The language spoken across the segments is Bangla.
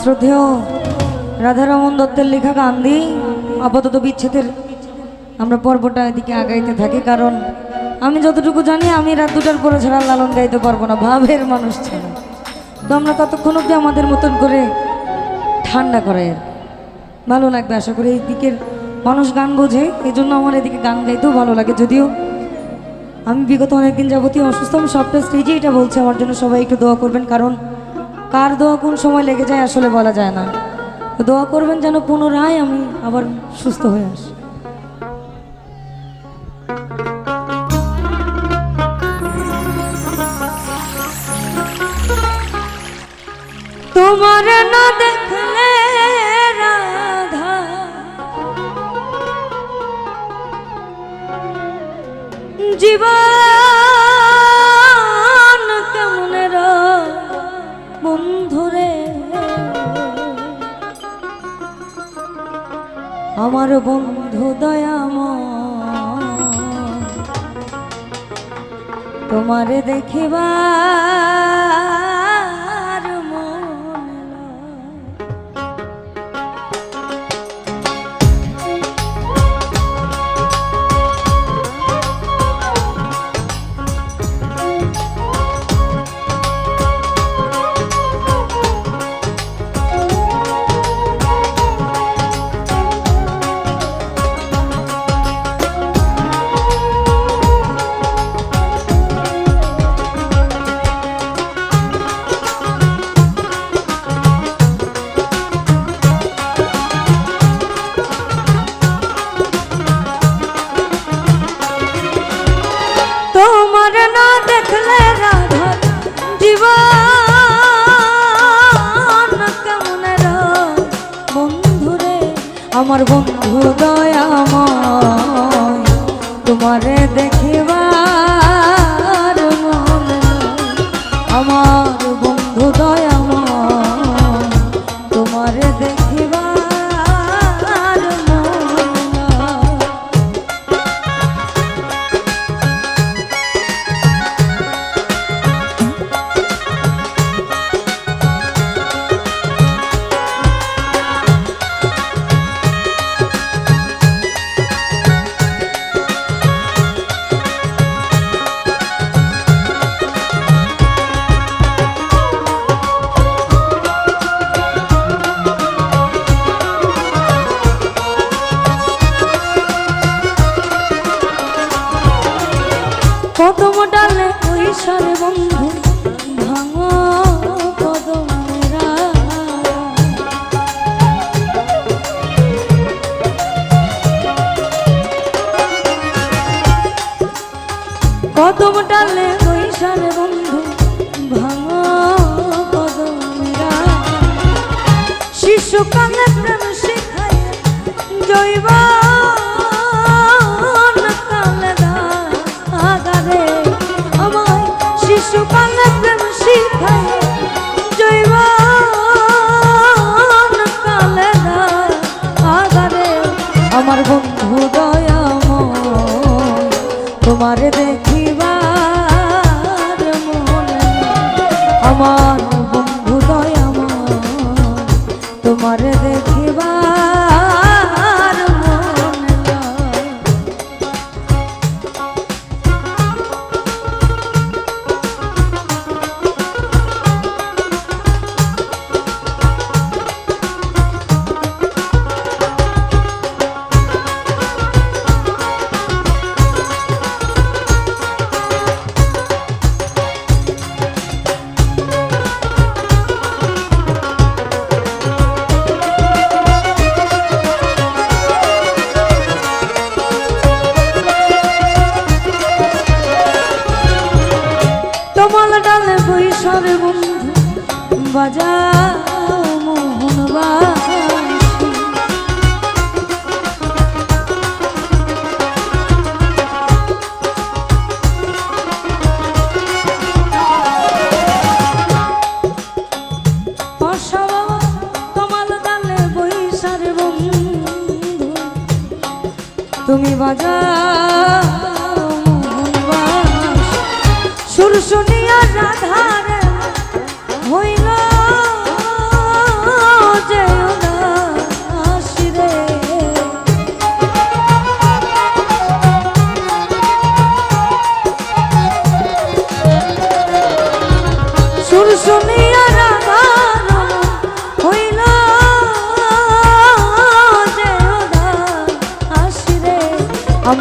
শ্রদ্ধেয় রাধারমন দত্তের লেখা গান দিই আপাতত বিচ্ছেদের আমরা পর্বটা এদিকে আগাইতে থাকি, কারণ আমি যতটুকু জানি, আমি রাত দুটার পরে ছাড়া লালন গাইতে পারব না, ভাবের মানুষ ছাড়া। তো আমরা ততক্ষণ অব্দি আমাদের মতন করে ঠান্ডা করে ভালো লাগবে আশা করি এই দিকের মানুষ গান বোঝে এই জন্য আমার এদিকে গান গাইতেও ভালো লাগে। যদিও আমি বিগত অনেকদিন যাবতীয় অসুস্থ, আমি সবটা স্টেজে এটা বলছি, আমার জন্য সবাই একটু দোয়া করবেন, কারণ কার দোয়া কোন সময় লেগে যায় আসলে বলা যায় না। দোয়া করবেন যেন পুনরায় আমি আবার সুস্থ হয়ে আসি। তোমার না দেখলে রাধা। জীবন আমার বন্ধু দয়াম তোমারে দেখিবার আমার বন্ধু দয়াময় ওই সারে বন্ধু ভাঙো কদমেরা কদম ডালে ওই সারে বন্ধু ভাঙো কদমেরা শিশুকালে প্রেম আমার বন্ধু দয়াময় তোমারে দেখিবার তোমাল ডালে বৈশাখ বন্ধু বাজা মোহন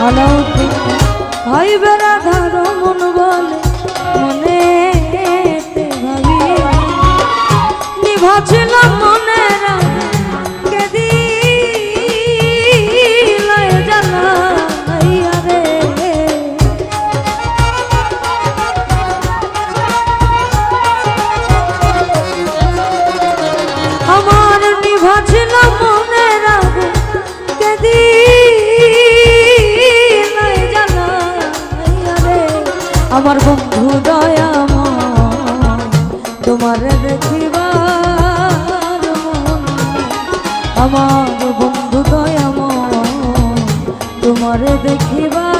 আলাউতি ভাই বেড়া ধারো মন বলে মনে আমার বন্ধু দয়াময় তোমার দেখিবার আমার বন্ধু দয়াম তোমার দেখিবার